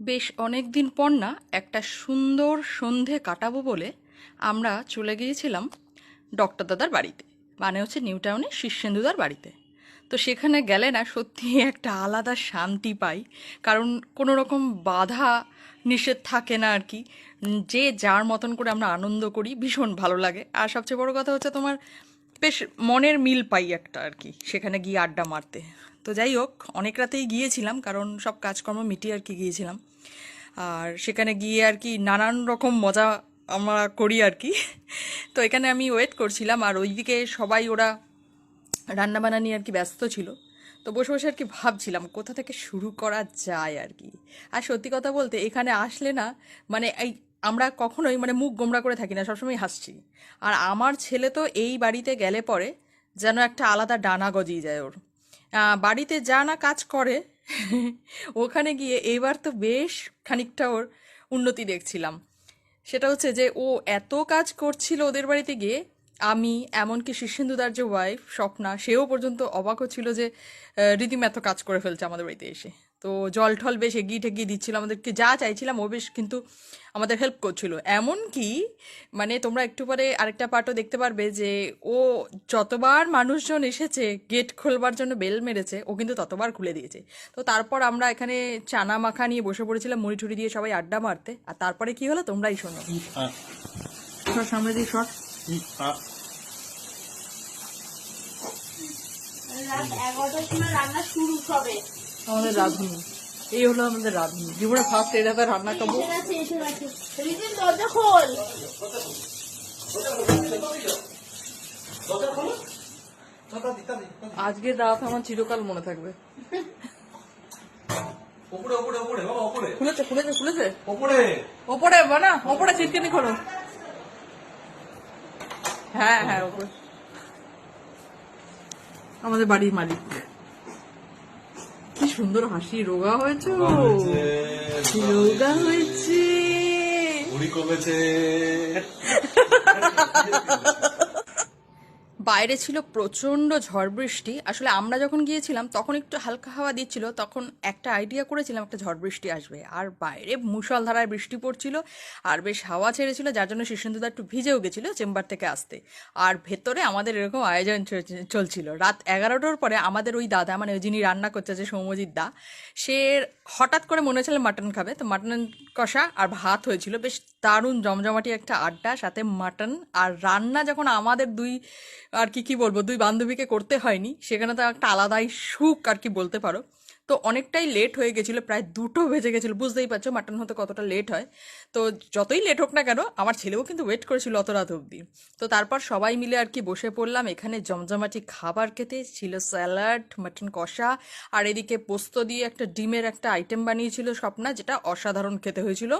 বেশ অনেক দিন পর না একটা সুন্দর সন্ধে কাটাবো বলে আমরা চলে গিয়েছিলাম ডক্টর দাদার বাড়িতে মানে হচ্ছে নিউ টাউনে শীর্ষেন্দুদার বাড়িতে। তো সেখানে গেলে না সত্যি একটা আলাদা শান্তি পাই, কারণ কোনো রকম বাধা নিষেধ থাকে না আর কি। যে যার মতন করে আমরা আনন্দ করি, ভীষণ ভালো লাগে। আর সবচেয়ে বড় কথা হচ্ছে তোমার বেশ মনের মিল পাই একটা আর কি, সেখানে গিয়ে আড্ডা মারতে। তো যাই হোক, অনেক রাতেই গিয়েছিলাম, কারণ সব কাজকর্ম মিটিয়ে আর কি গিয়েছিলাম। আর সেখানে গিয়ে আর কি নানান রকম মজা আমরা করি আর কি। তো এখানে আমি ওয়েট করছিলাম, আর ওইদিকে সবাই ওরা রান্নাবান্না নিয়ে আর কি ব্যস্ত ছিল। তো বসে বসে আর কি ভাবছিলাম, কোথা থেকে শুরু করা যায় আর কি? আর সত্যি কথা বলতে, এখানে আসলে না মানে এই আমরা কখনোই মানে মুখ গোমরা করে থাকি না সবসময় হাসছি। আর আমার ছেলে তো এই বাড়িতে গেলে পরে যেন একটা আলাদা ডানা গজিয়ে যায় ওর। বাড়িতে যা না কাজ করে, ওখানে গিয়ে এবার তো বেশ খানিকটা ওর উন্নতি দেখছিলাম। সেটা হচ্ছে যে, ও এত কাজ করছিল ওদের বাড়িতে গিয়ে, আমি, এমনকি শীর্ষেন্দুদার যে ওয়াইফ স্বপ্না, সেও পর্যন্ত অবাক হচ্ছিল যে রীতিম এত কাজ করে ফেলছে আমাদের বাড়িতে এসে। তো জল ঠল বেশ এগিয়ে ঠেগিয়ে দিচ্ছিল। আমাদেরকে যা চাইছিলাম ও বেশ কিন্তু আমাদের হেল্প করছিল। এমনকি মানে তোমরা একটু পরে আরেকটা পার্টও দেখতে পারবে যে ও যতবার মানুষজন এসেছে গেট খোলবার জন্য বেল মেরেছে ও কিন্তু ততবার খুলে দিয়েছে। তো তারপর আমরা এখানে চানা মাখা নিয়ে বসে পড়েছিলাম মুড়ি টুড়ি দিয়ে সবাই আড্ডা মারতে। আর তারপরে কি হলো তোমরাই শোনো। সামনে দিয়ে রাত এগারোটার সময় রান্না শুরু হবে। আমাদের রাঁধুনি। এই হলো আমাদের রাঁধুনি। জীবনে ফার্স্ট এটাতে রান্না খাব আজকের রাত আমার চিরকাল মনে থাকবে। ওপরে ওপরে ওপরে ওপরে। খুলেছে খুলেছে খুলেছে? ওপরে। ওপরে বানা ওপরে চিটকিনি খোলো। হ্যাঁ হ্যাঁ ওপরে। আমাদের বাড়ির মালিক। সুন্দর হাসি রোগা হয়েছে ও। রোগা হয়েছে মুড়ি কমেছে বাইরে ছিল প্রচণ্ড ঝড় বৃষ্টি। আসলে আমরা যখন গিয়েছিলাম, তখন একটু হালকা হাওয়া দিচ্ছিল, তখন একটা আইডিয়া করেছিলাম একটা ঝড় বৃষ্টি আসবে। আর বাইরে মুষলধারায় বৃষ্টি পড়ছিল, আর বেশ হাওয়া ছেড়েছিল, যার জন্য শিশুন্দুদা একটু ভিজেও গেছিল চেম্বার থেকে আসতে। আর ভেতরে আমাদের এরকম আয়োজন চল- চলছিল। রাত এগারোটার পরে আমাদের ওই দাদা মানে ওই যিনি রান্না করছে যে সৌম্যজিৎ দা, সে হঠাৎ করে মনে হচ্ছিল মাটন খাবে। তো মাটন কষা আর ভাত হয়েছিল। বেশ দারুণ জমজমাটি একটা আড্ডা, সাথে মাটন আর রান্না যখন আমাদের দুই আর কি কি বলব, দুই বান্ধবীকে করতে হয়নি, সেখানে তো একটা আলাদাই সুখ আর কি বলতে পারো। তো অনেকটাই লেট হয়ে গেছিল, প্রায় দুটো বেজে গেছিল, বুঝতেই পারছ মাটন হতে কতটা লেট হয়। তো যতই লেট হোক না কেন, আমার ছেলেও কিন্তু ওয়েট করেছিল অত রাত অবধি। তো তারপর সবাই মিলে আর কি বসে পড়লাম, এখানে জমজমাটি খাবার খেতে, ছিল স্যালাড মাটন কষা, আর এদিকে পোস্ত দিয়ে একটা ডিমের একটা আইটেম বানিয়েছিল স্বপ্না, যেটা অসাধারণ খেতে হয়েছিল।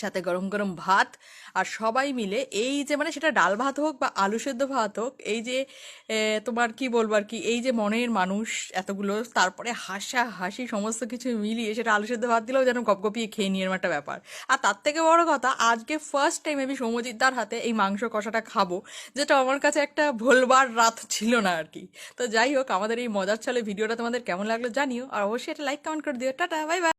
সাথে গরম গরম ভাত আর সবাই মিলে এই যে মানে সেটা ডাল ভাত হোক বা আলু সেদ্ধ ভাত হোক, এই যে তোমার কি বলব আর কি, এই যে মনের মানুষ এতগুলো, তারপরে হাসা হাসি সমস্ত কিছু মিলিয়ে সেটা আলু সেদ্ধ ভাত দিলেও যেন গপগপিয়ে খেয়ে নিয়ে একটা ব্যাপার। আর তার থেকে বড় কথা, আজকে ফার্স্ট টাইম আমি সৌমজিৎদার হাতে এই মাংস কষাটা খাব, যেটা আমার কাছে একটা ভোলবার রাত ছিল না আর কি। তো যাই হোক, আমাদের এই মজার ছলে ভিডিওটা তোমাদের কেমন লাগল জানিও, আর অবশ্যই এটা লাইক কমেন্ট করে দিও। Tata bye bye